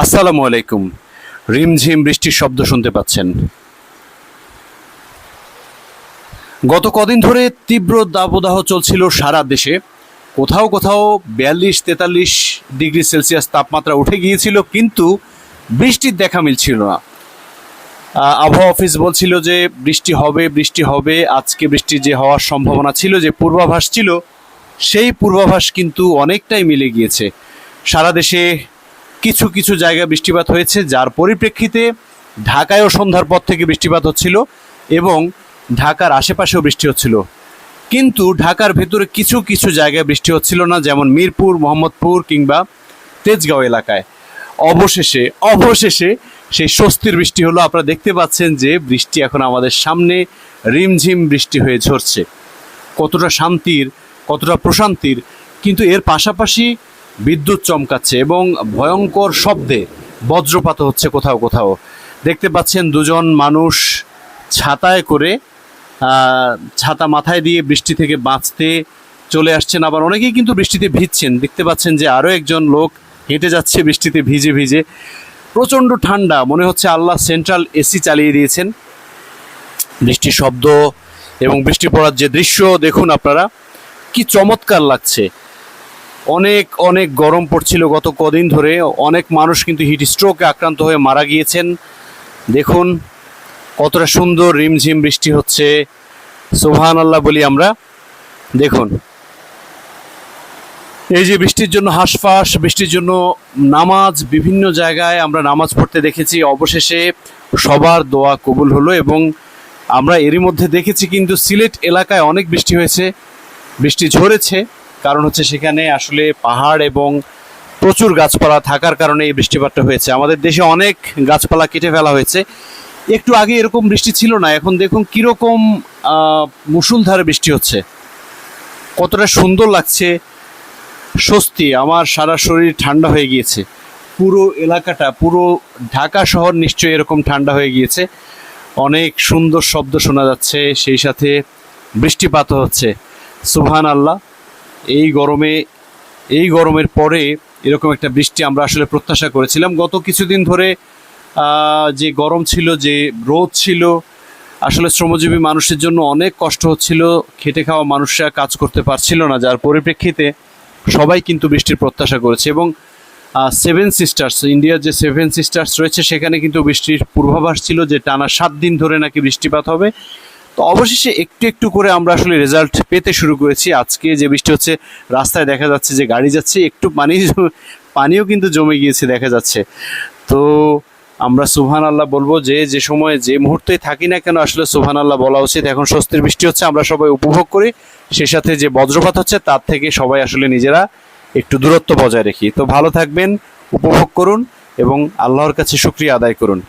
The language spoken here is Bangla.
আসসালামু আলাইকুম। রিমঝিম বৃষ্টির শব্দ শুনতে পাচ্ছেন। গত কদিন ধরে তীব্র দাবদাহ চলছিল সারা দেশে। কোথাও কোথাও বিয়াল্লিশ তেতাল্লিশ ডিগ্রি সেলসিয়াস তাপমাত্রা উঠে গিয়েছিল, কিন্তু বৃষ্টির দেখা মিলছিল না। আবহাওয়া অফিস বলছিল যে বৃষ্টি হবে বৃষ্টি হবে, আজকে বৃষ্টি যে হওয়ার সম্ভাবনা ছিল, যে পূর্বাভাস ছিল, সেই পূর্বাভাস কিন্তু অনেকটাই মিলে গিয়েছে। সারা দেশে কিছু কিছু জায়গায় বৃষ্টিপাত হয়েছে, যার পরিপ্রেক্ষিতে ঢাকায়ও সন্ধ্যার পর থেকে বৃষ্টিপাত হচ্ছিল এবং ঢাকার আশেপাশেও বৃষ্টি হচ্ছিল। কিন্তু ঢাকার ভেতরে কিছু কিছু জায়গায় বৃষ্টি হচ্ছিল না, যেমন মিরপুর, মোহাম্মদপুর কিংবা তেজগাঁও এলাকায়। অবশেষে অবশেষে সেই স্বস্তির বৃষ্টি হলো। আপনারা দেখতে পাচ্ছেন যে বৃষ্টি এখন আমাদের সামনে রিমঝিম বৃষ্টি হয়ে ঝরছে। কতটা শান্তির, কতটা প্রশান্তির, কিন্তু এর পাশাপাশি বিদ্যুৎ চমকাচ্ছে এবং ভয়ঙ্কর শব্দে বজ্রপাত হচ্ছে কোথাও কোথাও। দেখতে পাচ্ছেন দুজন মানুষ ছাতায় করে ছাতা মাথায় দিয়ে বৃষ্টি থেকে বাঁচতে চলে আসছেন। আবার অনেকেই কিন্তু বৃষ্টিতে ভিজছেন। দেখতে পাচ্ছেন যে আরও একজন লোক হেঁটে যাচ্ছে বৃষ্টিতে ভিজে ভিজে। প্রচণ্ড ঠান্ডা, মনে হচ্ছে আল্লাহ সেন্ট্রাল এসি চালিয়ে দিয়েছেন। বৃষ্টির শব্দ এবং বৃষ্টি পড়ার যে দৃশ্য, দেখুন আপনারা, কি চমৎকার লাগছে। অনেক অনেক গরম পড়ছিল গত কদিন ধরে। অনেক মানুষ কিন্তু হিট স্ট্রোকে আক্রান্ত হয়ে মারা গিয়েছেন। দেখুন কতটা সুন্দর রিমঝিম বৃষ্টি হচ্ছে। সোহান আল্লাহ বলি আমরা। দেখুন। এই যে বৃষ্টির জন্য হাঁসফাঁস, বৃষ্টির জন্য নামাজ, বিভিন্ন জায়গায় আমরা নামাজ পড়তে দেখেছি। অবশেষে সবার দোয়া কবুল হলো এবং আমরা এরই মধ্যে দেখেছি কিন্তু সিলেট এলাকায় অনেক বৃষ্টি হয়েছে। বৃষ্টি ঝরেছে। কারণ হচ্ছে সেখানে আসলে পাহাড় এবং প্রচুর গাছপালা থাকার কারণে এই বৃষ্টিপাতটা হয়েছে। আমাদের দেশে অনেক গাছপালা কেটে ফেলা হয়েছে। একটু আগে এরকম বৃষ্টি ছিল না, এখন দেখুন কীরকম মুসুলধারে বৃষ্টি হচ্ছে। কতটা সুন্দর লাগছে। স্বস্তি, আমার সারা শরীর ঠান্ডা হয়ে গিয়েছে। পুরো এলাকাটা, পুরো ঢাকা শহর নিশ্চয়ই এরকম ঠান্ডা হয়ে গিয়েছে। অনেক সুন্দর শব্দ শোনা যাচ্ছে, সেই সাথে বৃষ্টিপাত হচ্ছে। সুবহান আল্লাহ এই গরমে, এই গরমের পরে এরকম একটা বৃষ্টি আমরা আসলে প্রত্যাশা করেছিলাম। গত কিছুদিন ধরে যে গরম ছিল, যে রোদ ছিল, আসলে শ্রমজীবী মানুষের জন্য অনেক কষ্ট হচ্ছিল। খেটে খাওয়া মানুষরা কাজ করতে পারছিল না, যার পরিপ্রেক্ষিতে সবাই কিন্তু বৃষ্টির প্রত্যাশা করেছে এবং সেভেন সিস্টার্স ইন্ডিয়ার যে সেভেন সিস্টার্স রয়েছে, সেখানে কিন্তু বৃষ্টির পূর্বাভাস ছিল যে টানা সাত দিন ধরে নাকি বৃষ্টিপাত হবে। তো অবশেষে একটু একটু করে আমরা আসলে রেজাল্ট পেতে শুরু করেছি। আজকে যে বৃষ্টি হচ্ছে, রাস্তায় দেখা যাচ্ছে যে গাড়ি যাচ্ছে, একটু পানি পানিও কিন্তু জমে গিয়েছে দেখা যাচ্ছে। তো আমরা সুবহান আল্লাহ বলব যে যে সময় যে মুহূর্তে থাকি না কেন আসলে সুহান আল্লাহ বলা উচিত। এখন স্বস্তির বৃষ্টি হচ্ছে, আমরা সবাই উপভোগ করি। সে সাথে যে বজ্রপাত হচ্ছে, তার থেকে সবাই আসলে নিজেরা একটু দূরত্ব বজায় রাখি। তো ভালো থাকবেন, উপভোগ করুন এবং আল্লাহর কাছে শুক্রিয়া আদায় করুন।